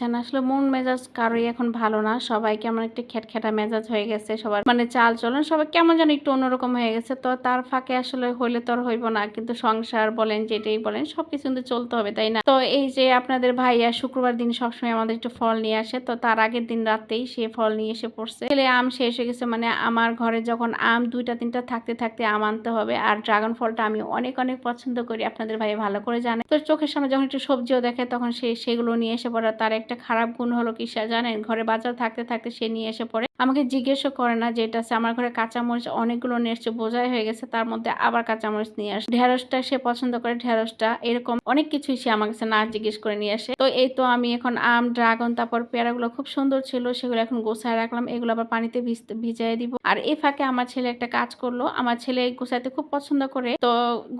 আছেন আসলে মন মেজাজ কারোই এখন ভালো না। সবাই কেমন একটা খ্যাটখ্যাটা মেজাজ হয়ে গেছে। সবার মানে চাল চলন সবাই কেমন যেন একটু অন্যরকম হয়ে গেছে। তো তার ফাঁকে আসলে হইলে তো আর হইব না। কিন্তু সংসার বলেন, যেটাই বলেন, সবকিছু কিন্তু চলতে হবে, তাই না? তো এই যে আপনাদের ভাইয়া শুক্রবার দিন সবসময় আমাদের একটু ফল নিয়ে আসে। তো তার আগের দিন রাতেই সে ফল নিয়ে এসে পড়ছে। ছেলে আম শেষ হয়ে গেছে মানে আমার ঘরে যখন আম দুইটা, তিনটা থাকতে থাকতে আম আনতে হবে। আর ড্রাগন ফলটা আমি অনেক অনেক পছন্দ করি। আপনাদের ভাই ভালো করে জানে। তো চোখের সামনে যখন একটু সবজিও দেখে তখন সে সেগুলো নিয়ে এসে পড়ে। তার একটা খারাপ গুণ হলো কি জানেন, ঘরে বাজার থাকতে থাকতে সে নিয়ে এসে পড়ে। আমাকে জিজ্ঞেসও করে না যে এটা আমার ঘরে কাঁচামরিচ অনেকগুলো নিয়ে এসছে, বোঝাই হয়ে গেছে। তার মধ্যে আবার কাঁচামরিচ নিয়ে আসে। ঢেঁড়সটা সে পছন্দ করে, ঢেঁড়সটা এরকম অনেক কিছুই সে আমার কাছে না জিজ্ঞেস করে নিয়ে আসে। তো এই তো আমি এখন আম, ড্রাগন, তারপর পেয়ারাগুলো খুব সুন্দর ছিল, সেগুলো এখন গোছায় রাখলাম। এগুলো আবার পানিতে ভিজাই দিব। আর এই ফাঁকে আমার ছেলে একটা কাজ করল। আমার ছেলে গোছাইতে খুব পছন্দ করে। তো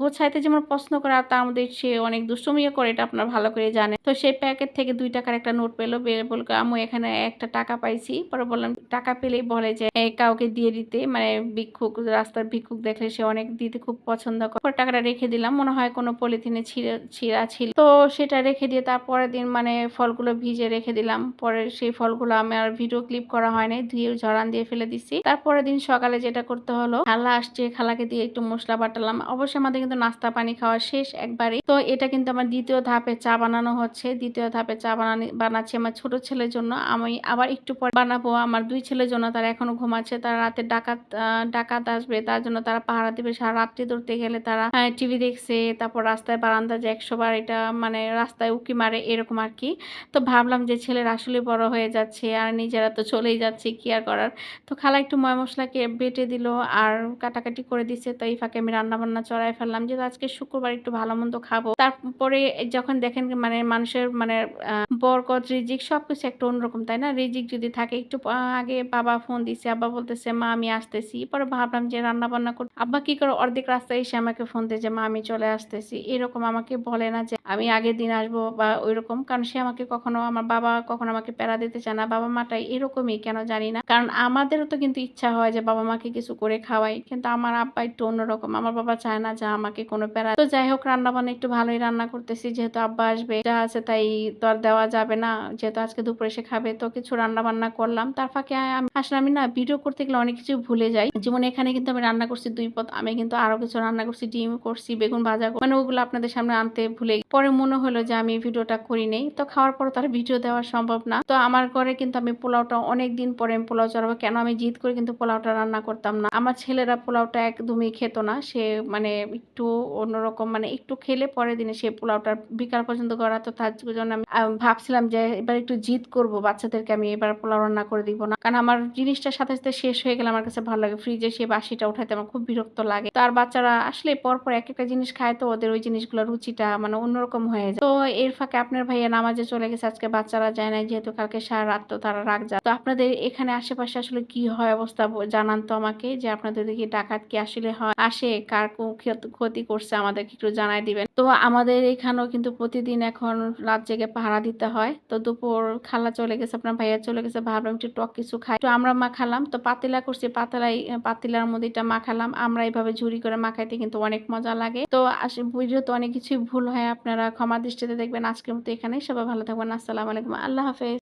গোছাইতে যেমন পছন্দ করে তার মধ্যে সে অনেক দুষ্টুমিও করে, এটা আপনার ভালো করে জানে তো সেই প্যাকেট থেকে দুই টাকার একটা নোট পেল বের বলল আমি এখানে একটা টাকা পাইছি। পরে বললাম, টাকা পেলেই বলে যে কাউকে দিয়ে দিতে। মানে ভিক্ষুক, রাস্তার ভিক্ষুক দেখলে সে অনেক দিতে খুব পছন্দ করে। টাকাটা রেখে দিলাম। মনে হয় কোনো পলিথিনে ছিঁড়ে ছিল। তো সেটা রেখে দিয়ে তারপরের দিন মানে ফলগুলো ভিজে রেখে দিলাম। পরে সেই ফলগুলো আমি আর ভিডিও ক্লিপ করা হয় নাই। ধুয়ে ঝরান দিয়ে ফেলে দিছি। তারপরের দিন সকালে যেটা করতে হলো, খালা আসছে, খালাকে দিয়ে একটু মশলা বাটালাম। অবশ্যই আমাদের কিন্তু নাস্তা, পানি খাওয়া শেষ একবারে তো এটা কিন্তু আমার দ্বিতীয় ধাপে চা বানানো হচ্ছে। দ্বিতীয় ধাপে চা বানানি বানাচ্ছি আমার ছোট ছেলের জন্য। আমি আবার একটু পরে বানাবো। আমার দুই ছেলের জন্য তারা এখনও ঘুমাচ্ছে। তারা রাতে ডাকাত ডাকাত আসবে। তার জন্য তারা পাহারা দিবে। সারা রাত্রি ধরতে গেলে তারা টিভি দেখছে। তারপর রাস্তায় বারান্দা যে একশো বার এটা মানে রাস্তায় উকি মারে এরকম আর কি। তো ভাবলাম যে ছেলের আসলে বড় হয়ে যাচ্ছে আর নিজেরা তো চলেই যাচ্ছে কি আর করার? তো খালা একটু ময় মশলাকে বেটে দিল আর কাটাকাটি করে দিচ্ছে। তো এই ফাঁকে আমি রান্না বান্না চড়াই ফেললাম যে আজকে শুক্রবার একটু ভালো মন্দ খাব। তারপরে যখন দেখেন মানে মানুষের মানে আহ, বরকত রিজিক সবকিছু একটা অন্যরকম, তাই না? রিজিক যদি থাকে, একটু আগে বাবা ফোন দিছে, আব্বা বলতেছে, মা, আমি আসতেছি। পরে ভাবলাম যে রান্না বান্না কর, আব্বা কি করে, অর্ধেক রাস্তায় এসে আমাকে ফোন দিয়ে যে, মা, আমি চলে আসতেছি। এরকম আমাকে বলে না যে, আমি আগের দিন আসব বা ওইরকম। কারণ সে আমাকে কখনো, আমার বাবা কখনো আমাকে প্যারা দিতে চায় না, বাবা মাটাই এরকমই, কেন জানি না। কারণ আমাদেরও তো কিন্তু ইচ্ছা হয় যে, বাবা মাকে কিছু করে খাওয়াই, কিন্তু আমার আব্বা একটু অন্যরকম। আমার বাবা চায় না যে, আমাকে কোনো প্যারা, তো যাই হোক রান্না বান্না একটু ভালোই রান্না করতেছি, যেহেতু আব্বা আসবে, যা আছে তাই তো আর দেওয়া যাবে না। যেহেতু আজকে দুপুরে এসে খাবে, তো কিছু রান্না বান্না করলাম। তার ফাঁকে আসলে আমি না ভিডিও করতে গেলে অনেক কিছু ভুলে যাই। যেমন এখানে কিন্তু আমি রান্না করছি দুই পদ, আমি কিন্তু আরও কিছু রান্না করছি, ডিম করছি, বেগুন ভাজা মানে ওগুলো আপনাদের সামনে আনতে ভুলে। পরে মনে হলো যে আমি ভিডিওটা করি নেই, তো খাওয়ার পর তার ভিডিও দেওয়া সম্ভব না। তো আমার ঘরে কিন্তু আমি পোলাওটা অনেক দিন পরে আমি পোলাও চড়াবো, কেন আমি জিদ করে কিন্তু পোলাওটা রান্না করতাম না। আমার ছেলেরা পোলাওটা একদমই খেত না, সে মানে একটু অন্যরকম মানে একটু খেলে পরের দিনে সে পোলাওটা বিকাল পর্যন্ত করা তো তার জন্য আমি, ভাবছিলাম যে এবার একটু জিদ করব, বাচ্চাদেরকে আমি এবার পোলাও রান্না করে দিব না। কারণ আমার জিনিসটা সাথে সাথে শেষ হয়ে গেলে আমার কাছে ভালো লাগে। ফ্রিজে সে বাসিটা উঠাইতে আমার খুব বিরক্ত লাগে। তার বাচ্চারা আসলে পরপর এক একটা জিনিস খায় তো ওদের ওই জিনিসগুলো রুচিটা মানে অন্যরকম হয়ে যায়। তো এর ফাঁকে আপনার ভাইয়া নামাজে চলে গেছে, আজকে বাচ্চারা যায় না যেহেতু কালকে সারা রাত তো তারা রাগ যায় তো আপনাদের এখানে আশেপাশে আসলে কি হয় অবস্থা জানান তো আমাকে যে আপনাদের দিকে ডাকাত কি আসলে হয়, আসে, কার ক্ষতি করছে আমাদেরকে একটু জানাই দিবেন। তো আমাদের এখানেও কিন্তু প্রতিদিন এখন রাত জেগে পাহারা দিতে হয়। তো দুপুর খালা চলে গেছে, আপনার ভাইয়া চলে গেছে, ভাবলাম একটু টক কিছু খাই। তো আমরা মাখালাম তো পাতিলা করছি, পাতলাই, পাতিলার মধ্যে এটা মাখালাম আমরা এইভাবে ঝুড়ি করে মাখাইতে কিন্তু অনেক মজা লাগে। তো আসে ভিডিও তো অনেক কিছুই ভুল হয়, আপনারা ক্ষমা দৃষ্টিতে দেখবেন। আজকের মতো এখানে সবাই ভালো থাকবেন, আসসালামু আলাইকুম, আল্লাহ হাফেজ।